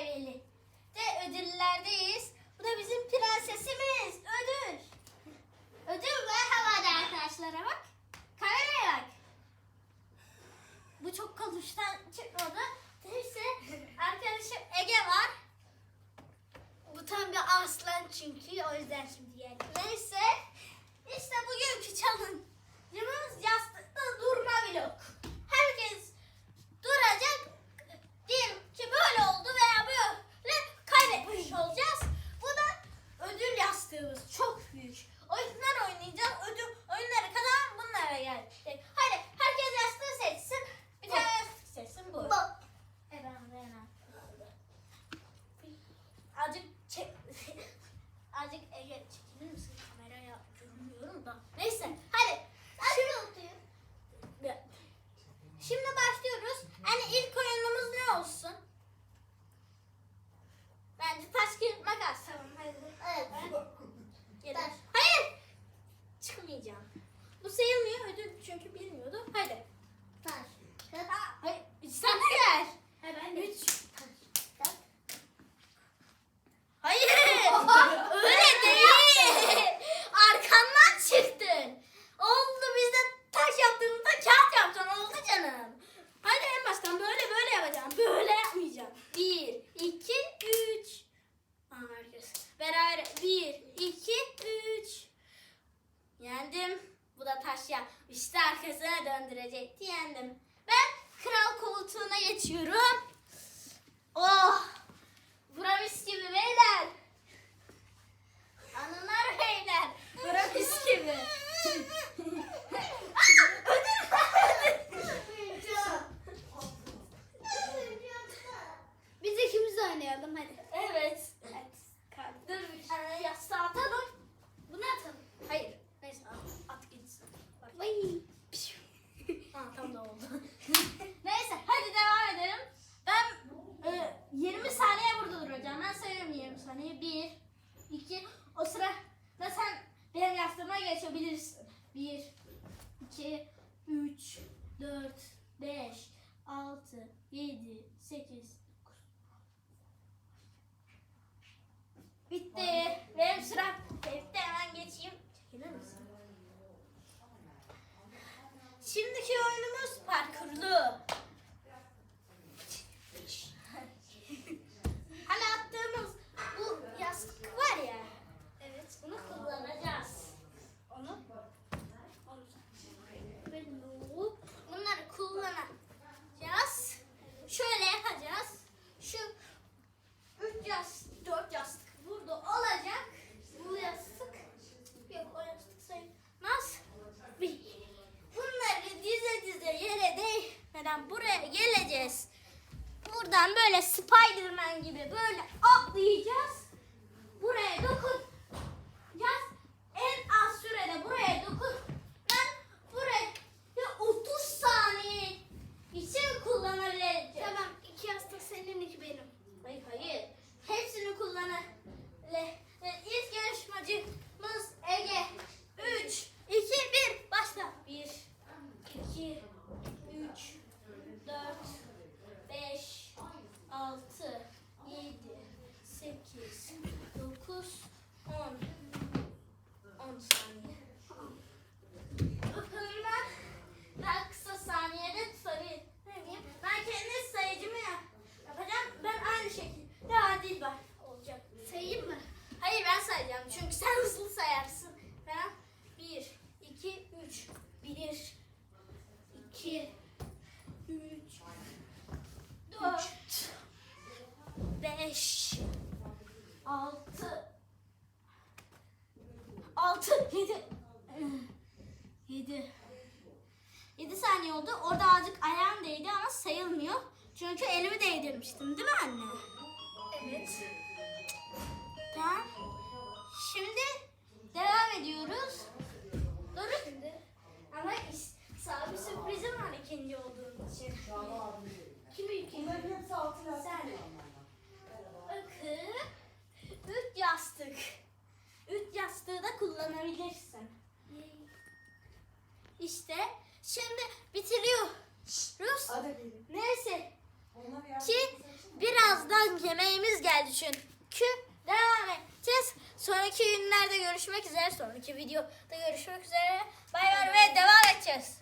görevlili. De ödüllerdeyiz. Bu da bizim prensesimiz. Ödül. Ödül var havada arkadaşlara bak. Kameraya bak. Bu çok kalıştan çıkmadı. Neyse arkadaşım Ege var. Bu tam bir aslan çünkü o yüzden şimdi yani. Neyse işte bugünkü çalın. Yılımız yastıkta durma vlog. kazandıracaktı yendim. Ben kral koltuğuna geçiyorum. saniye. Bir, iki. O sıra da sen benim yaptığıma geçebilirsin. Bir, iki, buradan böyle Spiderman gibi böyle atlayacağız. Buraya dokun. beş, altı, altı, yedi, yedi. 7 saniye oldu. Orada azıcık ayağım değdi ama sayılmıyor. Çünkü elimi değdirmiştim değil mi anne? Evet. İşte şimdi bitiriyoruz. Hadi Neyse. Ki birazdan yemeğimiz geldi çünkü devam edeceğiz. Sonraki günlerde görüşmek üzere. Sonraki videoda görüşmek üzere. Bay bay ve devam edeceğiz.